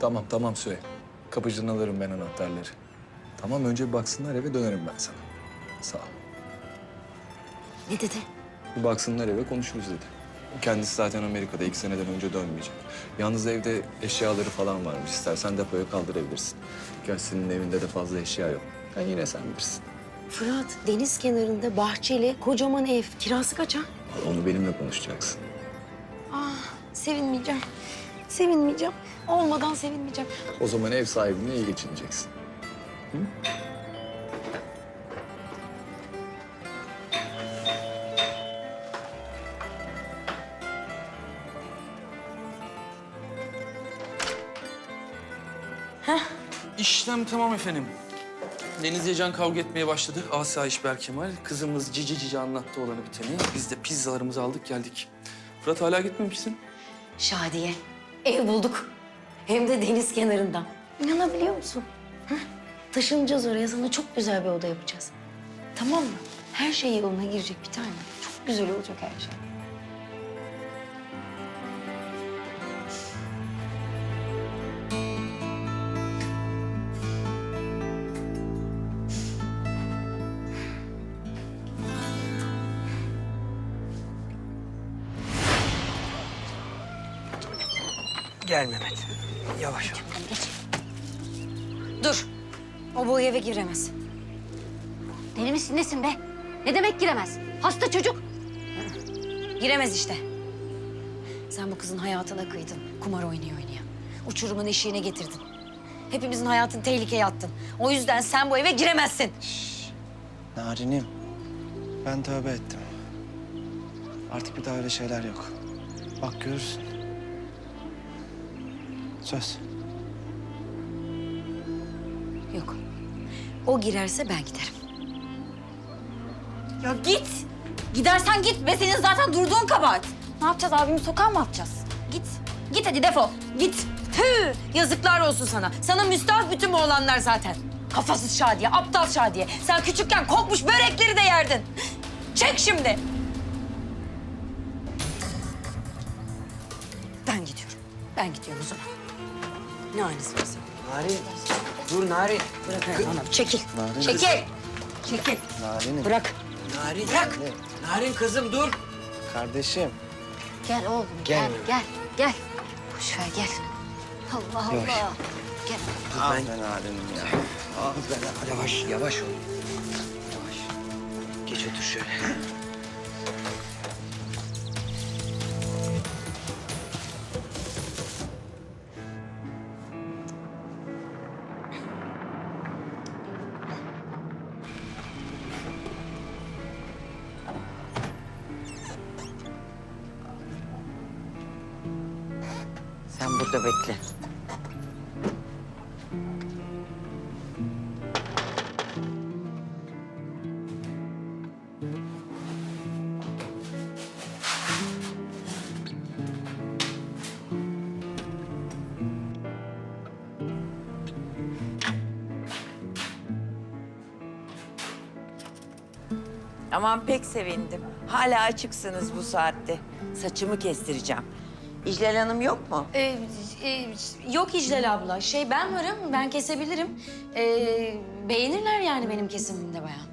Tamam tamam söyle. Kapıcıdan alırım ben anahtarları. Tamam önce bir baksınlar eve dönerim ben sana. Sağ ol. Ne dedi? Bir baksınlar eve konuşuruz dedi. Kendisi zaten Amerika'da iki seneden önce dönmeyecek. Yalnız evde eşyaları falan varmış. İstersen depoya kaldırabilirsin. Gerçi senin evinde de fazla eşya yok. Ben yine sen bilirsin. Fırat deniz kenarında bahçeli kocaman ev. Kirası kaç ha? Onu benimle konuşacaksın. Ah sevinmeyeceğim. Sevinmeyeceğim. Olmadan sevinmeyeceğim. O zaman ev sahibine iyi geçineceksin. İşlem tamam efendim. Deniz Yecan kavga etmeye başladı. Asayiş Berkemal. Kızımız cici cici anlattı olanı biteni. Biz de pizzalarımızı aldık geldik. Fırat hala gitmemişsin. Şadiye ev bulduk. Hem de deniz kenarında. İnanabiliyor musun? Hah, Taşınacağız oraya sana çok güzel bir oda yapacağız. Tamam mı? Her şey yoluna girecek bir tane. Çok güzel olacak her şey. Gel Mehmet. Yavaş ol. Dur. O bu eve giremez. Deli misin nesin be? Ne demek giremez? Hasta çocuk. Giremez işte. Sen bu kızın hayatına kıydın. Kumar oynaya oynaya. Uçurumun eşiğine getirdin. Hepimizin hayatını tehlikeye attın. O yüzden sen bu eve giremezsin. Narinim. Ben tövbe ettim. Artık bir daha öyle şeyler yok. Bak görürsün. Söz. Yok. O girerse ben giderim. Ya git. Gidersen git ve senin zaten durduğun kabahat. Ne yapacağız abimi sokağa mı atacağız? Git. Git hadi defol. Git. Tüh! Yazıklar olsun sana. Sana müstahak bütün bu olanlar zaten. Kafasız Şadiye, aptal Şadiye. Sen küçükken kokmuş börekleri de yerdin. Çek şimdi. Ben gidiyorum. Ben gidiyorum o zaman. Ne haliniz varsa. Narin. Dur Narin. Bırak ayağını. Çekil. Narin. Çekil. Çekil. Narinim. Bırak. Narin. Bırak. Narin. Narin kızım dur. Kardeşim. Gel oğlum gel Gel. gel gel. Boş ver gel. Allah Yavaş. Allah. Gel. Ah be Narin'im ya. Ah be Yavaş, yavaş ol. Yavaş. Geç otur şöyle. Sen burada bekle. Aman pek sevindim. Hala açıksınız bu saatte. Saçımı kestireceğim. İclal Hanım yok mu? Ee, e, yok İclal abla. Şey ben varım, ben kesebilirim. Ee, beğenirler yani benim kesimimde bayan.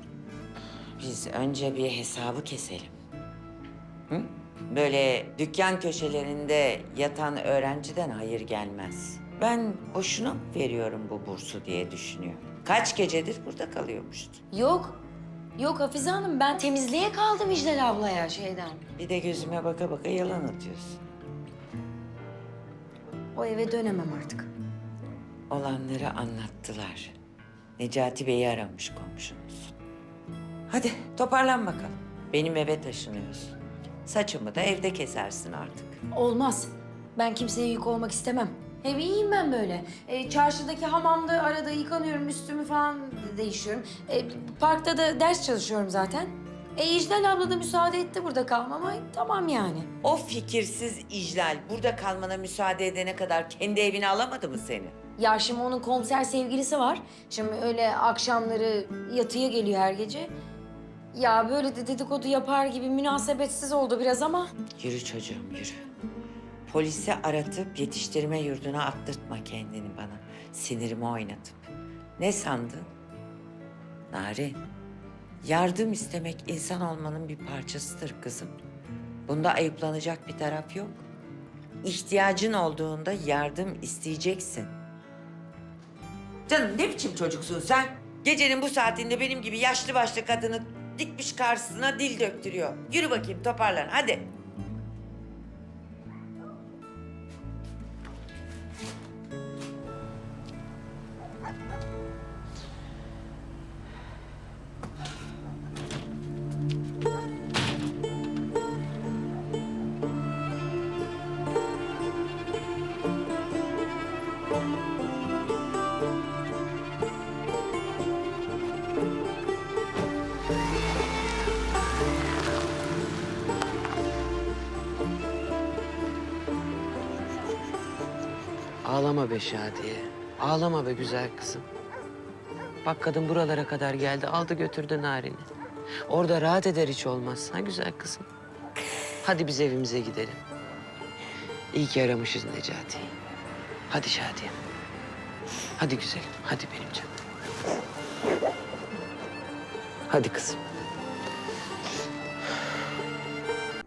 Biz önce bir hesabı keselim. Hı? Böyle dükkan köşelerinde yatan öğrenciden hayır gelmez. Ben boşuna mı veriyorum bu bursu diye düşünüyorum. Kaç gecedir burada kalıyormuştu. Yok. Yok Hafize Hanım ben temizliğe kaldım İclal ablaya şeyden. Bir de gözüme baka baka yalan atıyorsun. O eve dönemem artık. Olanları anlattılar. Necati Bey'i aramış komşunuz. Hadi toparlan bakalım. Benim eve taşınıyorsun. Saçımı da evde kesersin artık. Olmaz. Ben kimseye yük olmak istemem. Hem iyiyim ben böyle. Ee, çarşıdaki hamamda arada yıkanıyorum, üstümü falan değişiyorum. Ee, parkta da ders çalışıyorum zaten. E İclal abla da müsaade etti burada kalmama. Tamam yani. O fikirsiz iclal burada kalmana müsaade edene kadar kendi evine alamadı mı seni? Ya şimdi onun konser sevgilisi var. Şimdi öyle akşamları yatıya geliyor her gece. Ya böyle de dedikodu yapar gibi münasebetsiz oldu biraz ama... Yürü çocuğum yürü. polisi aratıp yetiştirme yurduna attırtma kendini bana. Sinirimi oynatıp. Ne sandın? Narin, yardım istemek insan olmanın bir parçasıdır kızım. Bunda ayıplanacak bir taraf yok. İhtiyacın olduğunda yardım isteyeceksin. Canım ne biçim çocuksun sen? Gecenin bu saatinde benim gibi yaşlı başlı kadını dikmiş karşısına dil döktürüyor. Yürü bakayım toparlan hadi. Ağlama be Şadiye. Ağlama be güzel kızım. Bak kadın buralara kadar geldi, aldı götürdü Narin'i. Orada rahat eder hiç olmaz. Ha güzel kızım. Hadi biz evimize gidelim. İyi ki aramışız Necati'yi. Hadi Şadiye. Hadi güzelim, hadi benim canım. Hadi kızım.